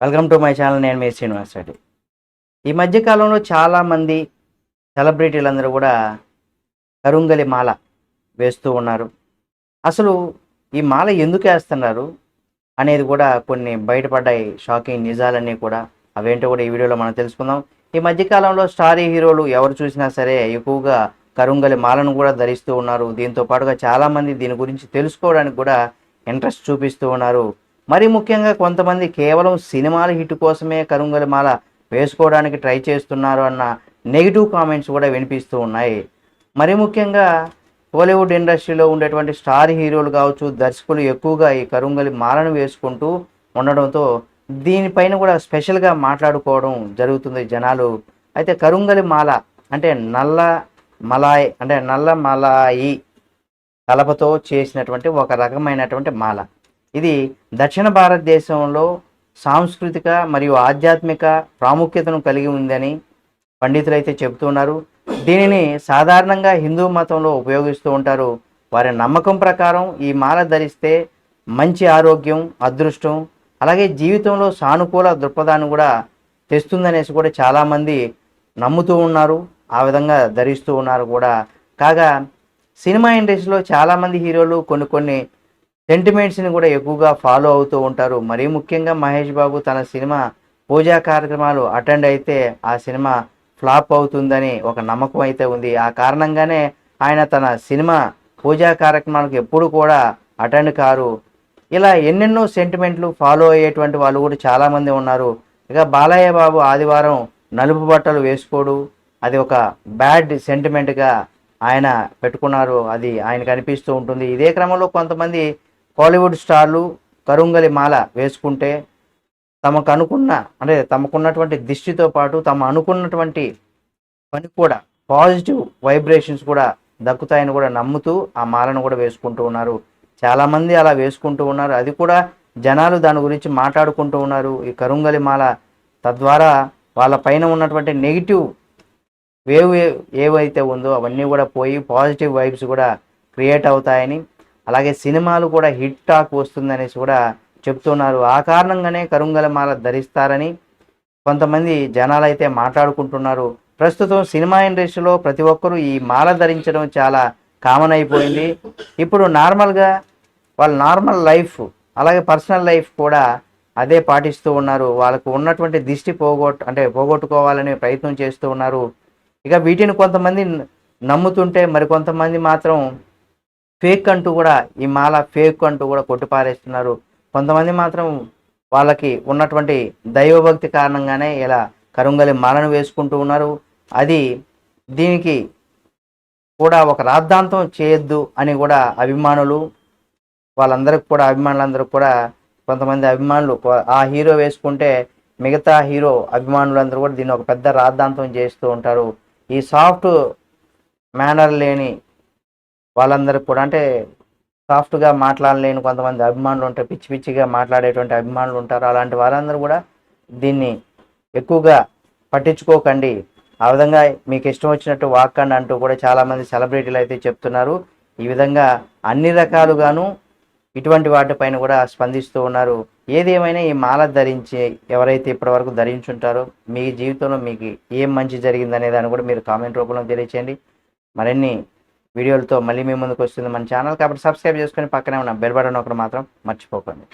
Welcome to my channel నేను మీ శ్రీనివాస్ రెడ్డి. ఈ మధ్యకాలంలో చాలామంది సెలబ్రిటీలందరూ కూడా కరుంగలి మాల వేస్తూ ఉన్నారు. అసలు ఈ మాల ఎందుకు వేస్తున్నారు అనేది కూడా కొన్ని బయటపడ్డాయి షాకింగ్ నిజాలన్నీ కూడా. అవేంటో కూడా ఈ వీడియోలో మనం తెలుసుకుందాం. ఈ మధ్యకాలంలో స్టార్ హీరోలు ఎవరు చూసినా సరే ఎక్కువగా కరుంగలి మాలను కూడా ధరిస్తూ ఉన్నారు. దీంతో పాటుగా చాలామంది దీని గురించి తెలుసుకోవడానికి కూడా ఇంట్రెస్ట్ చూపిస్తూ ఉన్నారు. మరి ముఖ్యంగా కొంతమంది కేవలం సినిమాల హిట్ కోసమే కరుంగలి మాల వేసుకోవడానికి ట్రై చేస్తున్నారు అన్న నెగిటివ్ కామెంట్స్ కూడా వినిపిస్తూ ఉన్నాయి. మరి ముఖ్యంగా టాలీవుడ్ ఇండస్ట్రీలో ఉండేటువంటి స్టార్ హీరోలు కావచ్చు దర్శకులు ఎక్కువగా ఈ కరుంగలి మాలను వేసుకుంటూ ఉండడంతో దీనిపైన కూడా స్పెషల్గా మాట్లాడుకోవడం జరుగుతుంది జనాలు. అయితే కరుంగలి మాల అంటే నల్ల మలాయ్ అంటే నల్ల మలాయి కలపతో చేసినటువంటి ఒక రకమైనటువంటి మాల. ఇది దక్షిణ భారతదేశంలో సాంస్కృతిక మరియు ఆధ్యాత్మిక ప్రాముఖ్యతను కలిగి ఉందని పండితులు అయితే చెబుతున్నారు. దీనిని సాధారణంగా హిందూ మతంలో ఉపయోగిస్తూ ఉంటారు. వారి నమ్మకం ప్రకారం ఈ మాల ధరిస్తే మంచి ఆరోగ్యం అదృష్టం అలాగే జీవితంలో సానుకూల దృక్పథాన్ని కూడా తెస్తుందనేసి కూడా చాలామంది నమ్ముతూ ఉన్నారు. ఆ విధంగా ధరిస్తూ ఉన్నారు కూడా. కాగా సినిమా ఇండస్ట్రీలో చాలామంది హీరోలు కొన్ని కొన్ని సెంటిమెంట్స్ని కూడా ఎక్కువగా ఫాలో అవుతూ ఉంటారు. మరీ ముఖ్యంగా మహేష్ బాబు తన సినిమా పూజా కార్యక్రమాలు అటెండ్ అయితే ఆ సినిమా ఫ్లాప్ అవుతుందని ఒక నమ్మకం అయితే ఉంది. ఆ కారణంగానే ఆయన తన సినిమా పూజా కార్యక్రమాలకు ఎప్పుడు కూడా అటెండ్ కారు. ఇలా ఎన్నెన్నో సెంటిమెంట్లు ఫాలో అయ్యేటువంటి వాళ్ళు కూడా చాలామంది ఉన్నారు. ఇక బాలయ్య బాబు ఆదివారం నలుపు బట్టలు వేసుకోడు. అది ఒక బ్యాడ్ సెంటిమెంట్గా ఆయన పెట్టుకున్నారు. అది ఆయనకు అనిపిస్తూ ఉంటుంది. ఇదే క్రమంలో కొంతమంది హాలీవుడ్ స్టార్లు కరుంగలి మాల వేసుకుంటే తమకు అనుకున్న అంటే తమకున్నటువంటి దిష్టితో పాటు తమ అనుకున్నటువంటి పని కూడా పాజిటివ్ వైబ్రేషన్స్ కూడా దక్కుతాయని కూడా నమ్ముతూ ఆ మాలను కూడా వేసుకుంటూ ఉన్నారు. చాలామంది అలా వేసుకుంటూ ఉన్నారు. అది కూడా జనాలు దాని గురించి మాట్లాడుకుంటూ ఉన్నారు. ఈ కరుంగలి మాల తద్వారా వాళ్ళ పైన ఉన్నటువంటి నెగిటివ్ వేవ్ ఏవైతే ఉందో అవన్నీ కూడా పోయి పాజిటివ్ వైబ్స్ కూడా క్రియేట్ అవుతాయని అలాగే సినిమాలు కూడా హిట్ టాక్ వస్తుందనేసి కూడా చెప్తున్నారు. ఆ కారణంగానే కరుంగల మాల ధరిస్తారని కొంతమంది జనాలు అయితే మాట్లాడుకుంటున్నారు. ప్రస్తుతం సినిమా ఇండస్ట్రీలో ప్రతి ఒక్కరూ ఈ మాల ధరించడం చాలా కామన్ అయిపోయింది. ఇప్పుడు నార్మల్గా వాళ్ళ నార్మల్ లైఫ్ అలాగే పర్సనల్ లైఫ్ కూడా అదే పాటిస్తూ ఉన్నారు. వాళ్ళకు ఉన్నటువంటి దిష్టి పోగొట్ అంటే పోగొట్టుకోవాలనే ప్రయత్నం చేస్తూ ఉన్నారు. ఇక వీటిని కొంతమంది నమ్ముతుంటే నమ్ముతుంటే మరికొంతమంది మాత్రం ఫేక్ అంటూ కూడా ఈ మాల ఫేక్ అంటూ కూడా కొట్టిపారేస్తున్నారు. కొంతమంది మాత్రం వాళ్ళకి ఉన్నటువంటి దైవభక్తి కారణంగానే ఇలా కరుంగలి మాలను వేసుకుంటూ ఉన్నారు. అది దీనికి కూడా ఒక రాద్ధాంతం చేయొద్దు అని కూడా అభిమానులు వాళ్ళందరికి కూడా అభిమానులందరికీ కూడా కొంతమంది అభిమానులు ఆ హీరో వేసుకుంటే మిగతా హీరో అభిమానులందరూ కూడా దీన్ని ఒక పెద్ద రాద్ధాంతం చేస్తూ ఉంటారు. ఈ సాఫ్ట్ మేనర్ లేని వాళ్ళందరికీ కూడా అంటే సాఫ్ట్గా మాట్లాడలేని కొంతమంది అభిమానులు ఉంటారు పిచ్చి పిచ్చిగా మాట్లాడేటువంటి అభిమానులు ఉంటారు. అలాంటి వారందరూ కూడా దీన్ని ఎక్కువగా పట్టించుకోకండి. ఆ విధంగా మీకు ఇష్టం వచ్చినట్టు వాక్కండి అంటూ కూడా చాలామంది సెలబ్రిటీలు అయితే చెప్తున్నారు. ఈ విధంగా అన్ని రకాలుగాను ఇటువంటి వాటిపైన కూడా స్పందిస్తూ ఉన్నారు. ఏదేమైనా ఈ మాల ధరించి ఎవరైతే ఇప్పటివరకు ధరించుంటారో మీ జీవితంలో మీకు ఏం మంచి జరిగిందనే దాన్ని కూడా మీరు కామెంట్ రూపంలో తెలియచేయండి. మరిన్ని వీడియోలతో మళ్ళీ మీ ముందుకు వస్తుంది మన ఛానల్ కాబట్టి సబ్స్క్రైబ్ చేసుకొని పక్కనే ఉన్న బెల్ బటన్ ఒకటి మాత్రం మర్చిపోకండి.